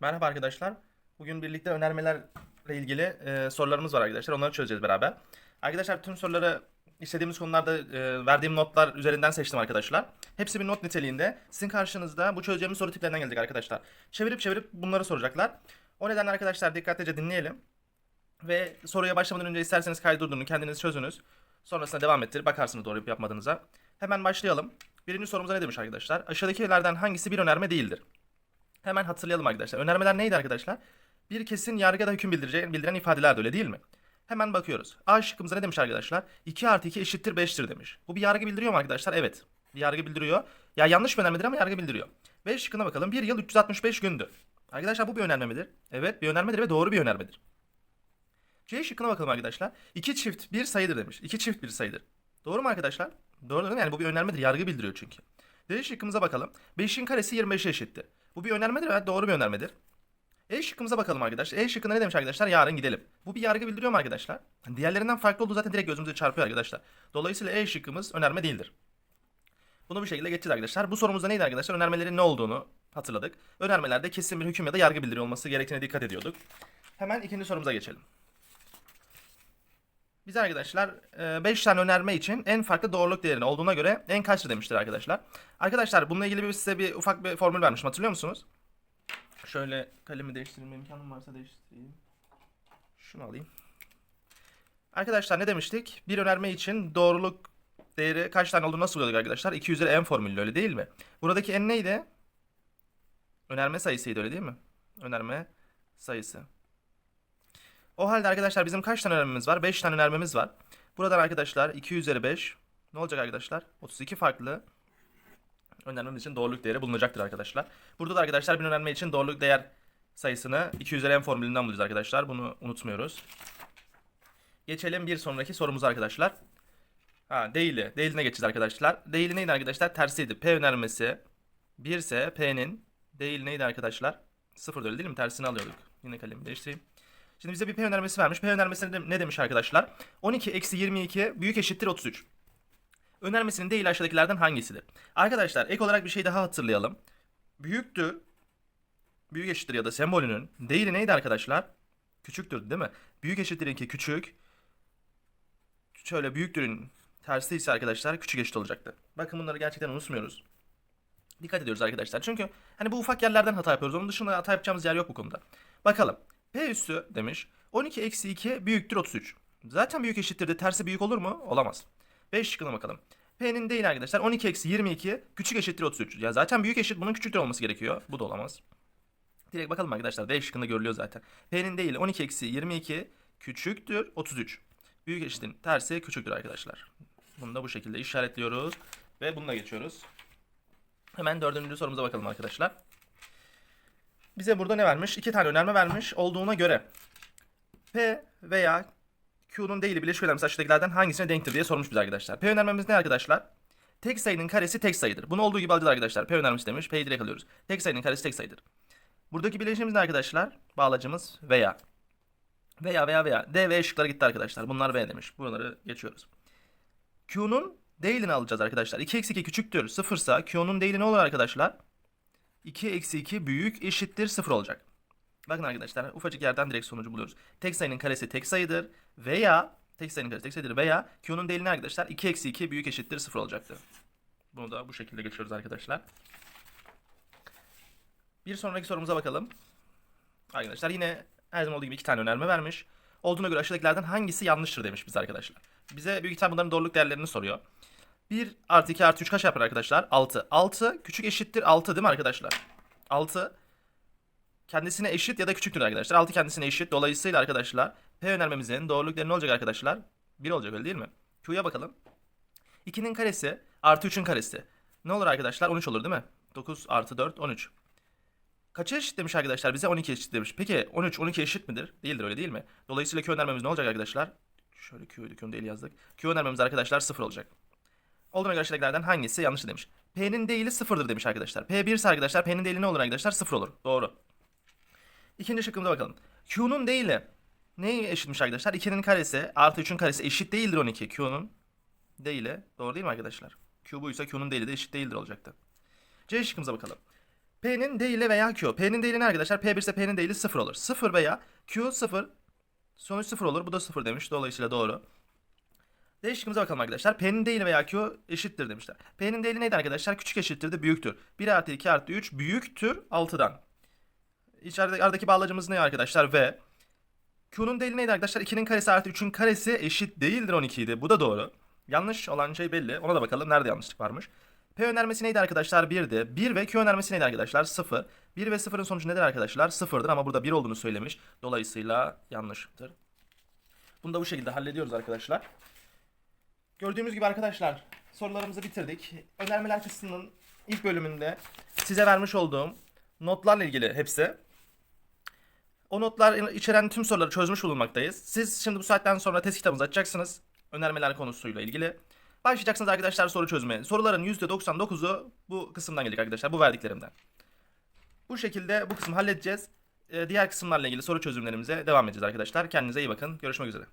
Merhaba arkadaşlar. Bugün birlikte önermelerle ilgili e, sorularımız var arkadaşlar. Onları çözeceğiz beraber. Arkadaşlar tüm soruları istediğimiz konularda e, verdiğim notlar üzerinden seçtim arkadaşlar. Hepsi bir not niteliğinde. Sizin karşınızda bu çözeceğimiz soru tiplerinden gelecek arkadaşlar. Çevirip çevirip bunları soracaklar. O nedenle arkadaşlar dikkatlice dinleyelim. Ve soruya başlamadan önce isterseniz kaydırdurun, kendiniz çözünüz. Sonrasında devam ettir, bakarsınız doğru yapıp yapmadığınıza. Hemen başlayalım. Birinci sorumuza ne demiş arkadaşlar? Aşağıdakilerden hangisi bir önerme değildir? Hemen hatırlayalım arkadaşlar. Önermeler neydi arkadaşlar? Bir kesin yargıda hüküm bildireceği, bildiren ifadelerdi öyle değil mi? Hemen bakıyoruz. A şıkkımıza ne demiş arkadaşlar? 2 artı 2 eşittir 5'tir demiş. Bu bir yargı bildiriyor mu arkadaşlar? Evet. Bir yargı bildiriyor. Ya yanlış bir önermedir ama yargı bildiriyor. B şıkkına bakalım. 1 yıl 365 gündü. Arkadaşlar bu bir önerme midir? Evet bir önermedir ve doğru bir önermedir. C şıkkına bakalım arkadaşlar. 2 çift bir sayıdır demiş. 2 çift bir sayıdır. Doğru mu arkadaşlar? Doğru değil mi? Yani bu bir önermedir. Yargı bildiriyor çünkü. D şıkkımıza bakalım. 5'in karesi 25'e eşitti. Bu bir önermedir ve doğru bir önermedir. E şıkkımıza bakalım arkadaşlar. E şıkkında ne demiş arkadaşlar? Yarın gidelim. Bu bir yargı bildiriyor mu arkadaşlar? Diğerlerinden farklı olduğu zaten direkt gözümüze çarpıyor arkadaşlar. Dolayısıyla E şıkkımız önerme değildir. Bunu bu şekilde geçeceğiz arkadaşlar. Bu sorumuzda neydi arkadaşlar? Önermelerin ne olduğunu hatırladık. Önermelerde kesin bir hüküm ya da yargı bildiriyor olması gerektiğine dikkat ediyorduk. Hemen ikinci sorumuza geçelim. Biz arkadaşlar 5 tane önerme için en farklı doğruluk değerini olduğuna göre en kaçtır demiştir arkadaşlar. Arkadaşlar bununla ilgili bir size bir ufak bir formül vermiştim hatırlıyor musunuz? Şöyle kalemi değiştirme imkanım varsa değiştireyim. Şunu alayım. Arkadaşlar ne demiştik? Bir önerme için doğruluk değeri kaç tane olduğunu nasıl buluyorduk arkadaşlar? 2 üzeri n formülü öyle değil mi? Buradaki n neydi? Önerme sayısıydı öyle değil mi? Önerme sayısı. O halde arkadaşlar bizim kaç tane önermemiz var? 5 tane önermemiz var. Buradan arkadaşlar 2 üzeri 5 ne olacak arkadaşlar? 32 farklı önermemiz için doğruluk değeri bulunacaktır arkadaşlar. Burada da arkadaşlar bir önerme için doğruluk değer sayısını 2 üzeri n formülünden bulacağız arkadaşlar. Bunu unutmuyoruz. Geçelim bir sonraki sorumuza arkadaşlar. Ha değili. Değiline geçeceğiz arkadaşlar. Değili neydi arkadaşlar? Tersiydi. P önermesi 1 ise P'nin değil neydi arkadaşlar? 0 öyle değil mi? Tersini alıyorduk. Yine kalemi değiştireyim. Şimdi bize bir P önermesi vermiş. P önermesi ne- demiş arkadaşlar? 12 eksi 22 büyük eşittir 33. Önermesinin değil aşağıdakilerden hangisidir? Arkadaşlar ek olarak bir şey daha hatırlayalım. Büyüktür, büyük eşittir ya da sembolünün değili neydi arkadaşlar? Küçüktür değil mi? Büyük eşittirin ki küçük. Şöyle büyüktürün tersi ise arkadaşlar küçük eşit olacaktı. Bakın bunları gerçekten unutmuyoruz. Dikkat ediyoruz arkadaşlar. Çünkü hani bu ufak yerlerden hata yapıyoruz. Onun dışında hata yapacağımız yer yok bu konuda. Bakalım. P üssü demiş. 12 eksi 2 büyüktür 33. Zaten büyük eşittir de tersi büyük olur mu? Olamaz. 5 şıkkına bakalım. P'nin değil arkadaşlar. 12 eksi 22 küçük eşittir 33. Ya zaten büyük eşit bunun küçüktür olması gerekiyor. Bu da olamaz. Direkt bakalım arkadaşlar. D şıkkında görülüyor zaten. P'nin değil 12 eksi 22 küçüktür 33. Büyük eşitin tersi küçüktür arkadaşlar. Bunu da bu şekilde işaretliyoruz. Ve bununla geçiyoruz. Hemen dördüncü sorumuza bakalım arkadaşlar. Bize burada ne vermiş? İki tane önerme vermiş olduğuna göre P veya Q'nun değili bileşik önermesi aşağıdakilerden hangisine denktir diye sormuş bize arkadaşlar. P önermemiz ne arkadaşlar? Tek sayının karesi tek sayıdır. Bunu olduğu gibi alacağız arkadaşlar. P önermesi demiş. P'yi direkt alıyoruz. Tek sayının karesi tek sayıdır. Buradaki bileşimimiz ne arkadaşlar? Bağlacımız veya. Veya veya veya. D ve E şıkları gitti arkadaşlar. Bunlar V demiş. Bunları geçiyoruz. Q'nun değilini alacağız arkadaşlar. 2 eksi 2 küçüktür 0 ise Q'nun değili ne olur arkadaşlar? 2 eksi 2 büyük eşittir 0 olacak. Bakın arkadaşlar ufacık yerden direkt sonucu buluyoruz. Tek sayının karesi tek sayıdır veya tek sayının karesi tek sayıdır veya Q'nun değili ne arkadaşlar? 2 eksi 2 büyük eşittir 0 olacaktır. Bunu da bu şekilde geçiyoruz arkadaşlar. Bir sonraki sorumuza bakalım. Arkadaşlar yine her zaman olduğu gibi iki tane önerme vermiş. Olduğuna göre aşağıdakilerden hangisi yanlıştır demiş bize arkadaşlar. Bize büyük ihtimal bunların doğruluk değerlerini soruyor. 1 artı 2 artı 3 kaç yapar arkadaşlar? 6. 6 küçük eşittir 6 değil mi arkadaşlar? 6 kendisine eşit ya da küçüktür arkadaşlar. 6 kendisine eşit. Dolayısıyla arkadaşlar P önermemizin doğruluk değeri ne olacak arkadaşlar? 1 olacak öyle değil mi? Q'ya bakalım. 2'nin karesi artı 3'ün karesi. Ne olur arkadaşlar? 13 olur değil mi? 9 artı 4 13. Kaça eşit demiş arkadaşlar bize? 12 eşit demiş. Peki 13 12 eşit midir? Değildir öyle değil mi? Dolayısıyla Q önermemiz ne olacak arkadaşlar? Şöyle Q'ydu Q'nu değil yazdık. Q önermemiz arkadaşlar 0 olacak. Olduğuna göre aşağıdakilerden hangisi yanlış demiş. P'nin değili sıfırdır demiş arkadaşlar. P 1 ise arkadaşlar P'nin değili ne olur arkadaşlar? Sıfır olur. Doğru. İkinci şıkkımıza bakalım. Q'nun değili neye eşitmiş arkadaşlar? 2'nin karesi artı 3'ün karesi eşit değildir 12. Q'nun değili. Doğru değil mi arkadaşlar? Q buysa Q'nun değili de eşit değildir olacaktı. C şıkkımıza bakalım. P'nin değili veya Q. P'nin değili ne arkadaşlar? P1 ise P'nin değili 0 olur. 0 veya Q 0. Sonuç 0 olur. Bu da 0 demiş. Dolayısıyla doğru. D bakalım arkadaşlar. P'nin değili veya Q eşittir demişler. P'nin değili neydi arkadaşlar? Küçük eşittir de büyüktür. 1 artı 2 artı 3 büyüktür 6'dan. İçeride aradaki bağlacımız ne arkadaşlar? V. Q'nun değili neydi arkadaşlar? 2'nin karesi artı 3'ün karesi eşit değildir 12 idi. Bu da doğru. Yanlış olan şey belli. Ona da bakalım. Nerede yanlışlık varmış? P önermesi neydi arkadaşlar? 1'di. 1 ve Q önermesi neydi arkadaşlar? 0. 1 ve 0'ın sonucu nedir arkadaşlar? 0'dır ama burada 1 olduğunu söylemiş. Dolayısıyla yanlıştır. Bunu da bu şekilde hallediyoruz arkadaşlar. Gördüğümüz gibi arkadaşlar sorularımızı bitirdik. Önermeler kısmının ilk bölümünde size vermiş olduğum notlarla ilgili hepsi. O notlar içeren tüm soruları çözmüş bulunmaktayız. Siz şimdi bu saatten sonra test kitabınızı açacaksınız. Önermeler konusuyla ilgili. Başlayacaksınız arkadaşlar soru çözmeye. Soruların %99'u bu kısımdan gelecek arkadaşlar. Bu verdiklerimden. Bu şekilde bu kısmı halledeceğiz. Ee, Diğer kısımlarla ilgili soru çözümlerimize devam edeceğiz arkadaşlar. Kendinize iyi bakın. Görüşmek üzere.